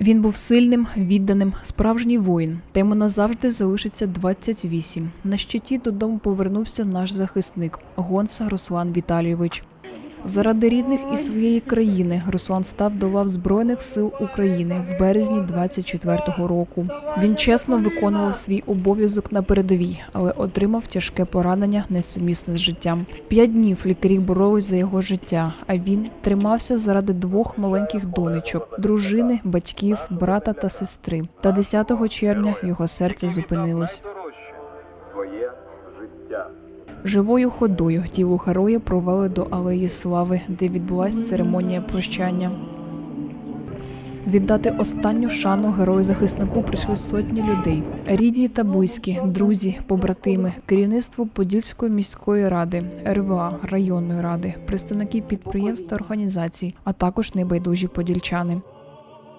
Він був сильним, відданим, справжній воїн. Та йому назавжди залишиться 28. На щиті додому повернувся наш захисник Гонса Руслан Віталійович. Заради рідних і своєї країни Руслан став до лав Збройних сил України в березні 24-го року. Він чесно виконував свій обов'язок на передовій, але отримав тяжке поранення несумісне з життям. П'ять днів лікарі боролись за його життя, а він тримався заради двох маленьких донечок, дружини, батьків, брата та сестри. Та 10 червня його серце зупинилось. Живою ходою тіло героя провели до алеї слави, де відбулася церемонія прощання. Віддати останню шану герою захиснику прийшли сотні людей: рідні та близькі, друзі, побратими, керівництво Подільської міської ради, РВА, районної ради, представники підприємств та організацій, а також небайдужі подільчани.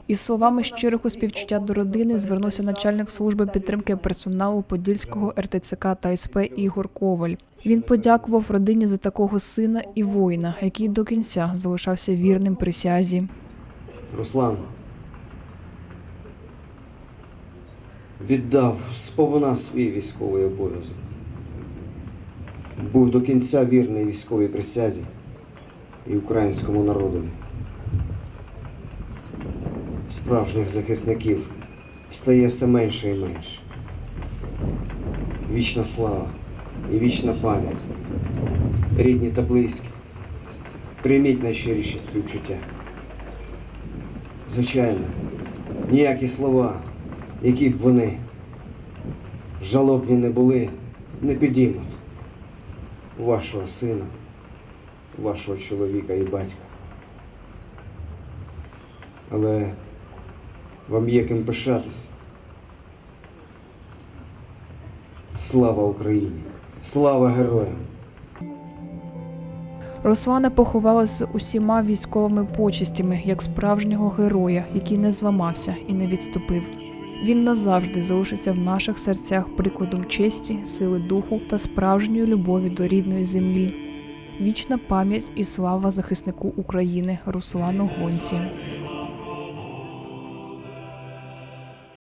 Із словами щирого співчуття до родини звернувся начальник служби підтримки персоналу Подільського РТЦК та СП Ігор Коваль. Він подякував родині за такого сина і воїна, який до кінця залишався вірним присязі. Руслан віддав сповна свій військовий обов'язок. Був до кінця вірний військовій присязі і українському народові. Справжніх захисників стає все менше і менше. Вічна слава і вічна пам'ять, рідні та близькі. Прийміть найщиріші співчуття. Звичайно, ніякі слова, які б вони жалобні не були, не підіймуть вашого сина, вашого чоловіка і батька. Але вам є ким пишатись. Слава Україні! Слава героям! Руслана поховали з усіма військовими почестями як справжнього героя, який не зламався і не відступив. Він назавжди залишиться в наших серцях прикладом честі, сили духу та справжньої любові до рідної землі. Вічна пам'ять і слава захиснику України Руслану Гонці.